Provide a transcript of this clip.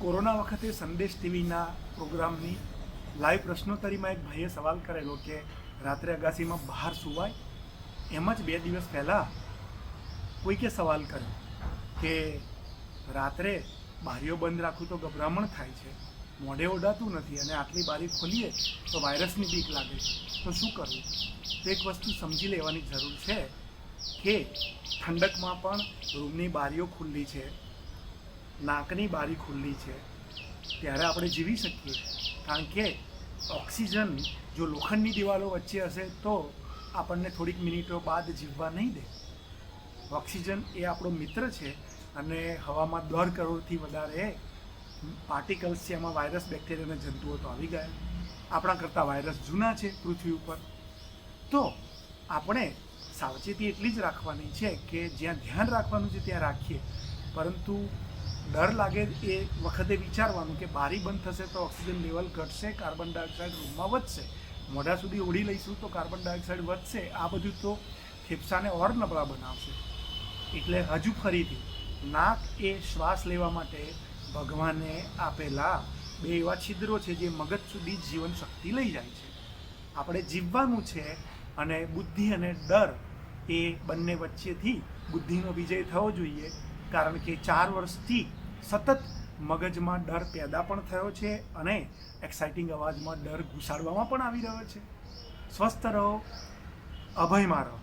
Corona વખતે સંદેશ ટીવીના પ્રોગ્રામની લાઈવ પ્રશ્નોત્તરીમાં એક ભાઈએ સવાલ કરેલો કે, રાત્રે અગાસીમાં બહાર સુવાય? એમ જ બે દિવસ પહેલાં કોઈકે સવાલ કર્યો કે, રાત્રે બારીઓ બંધ રાખું તો ગભરામણ થાય છે. મોઢે ઓઢાતું નથી અને આટલી બારી ખોલીએ તો વાયરસની બીક લાગે છે. તો શું કરવું? તો એક વસ્તુ સમજી લેવાની જરૂર છે કે ઠંડકમાં પણ રૂમની બારીઓ ખુલ્લી છે. નાકની બારી ખુલ્લી છે. ત્યારે આપણે જીવી શકીએ. કારણ કે ઓક્સિજન જો લોખંડની દિવાલો વચ્ચે હશે તો આપણને થોડીક મિનિટો બાદ જીવવા નહીં દે. ઓક્સિજન એ આપણો મિત્ર છે અને હવામાં દોઢ કરોડથી વધારે પાર્ટિકલ્સ છે. એમાં વાયરસ, બેક્ટેરિયા અને જંતુઓ તો આવી ગયા. આપણા કરતાં વાયરસ જૂના છે પૃથ્વી ઉપર. તો આપણે સાવચેતી એટલી જ રાખવાની છે કે જ્યાં ધ્યાન રાખવાનું છે ત્યાં રાખીએ. પરંતુ ડર લાગે એ વખતે વિચારવાનું કે બારી બંધ થશે તો ઓક્સિજન લેવલ ઘટશે, કાર્બન ડાયોક્સાઇડ રૂમમાં વધશે. મોઢા સુધી ઓળી લઈશું તો કાર્બન ડાયોક્સાઇડ વધશે. આ બધું તો ફેફસાને ઓર નબળા બનાવશે. એટલે હજુ ફરીથી, નાક એ શ્વાસ લેવા માટે ભગવાને આપેલા બે એવા છિદ્રો છે જે મગજ સુધી જીવન શક્તિ લઈ જાય છે. આપણે જીવવાનું છે અને બુદ્ધિ અને ડર એ બંને વચ્ચેથી બુદ્ધિનો વિજય થવો જોઈએ. કારણ કે ચાર વર્ષથી સતત મગજમાં ડર પેદા પણ થયો છે અને એક્સાઇટિંગ અવાજમાં ડર ઘુસાડવામાં પણ આવી રહ્યો છે. સ્વસ્થ રહો અભયમાં રહો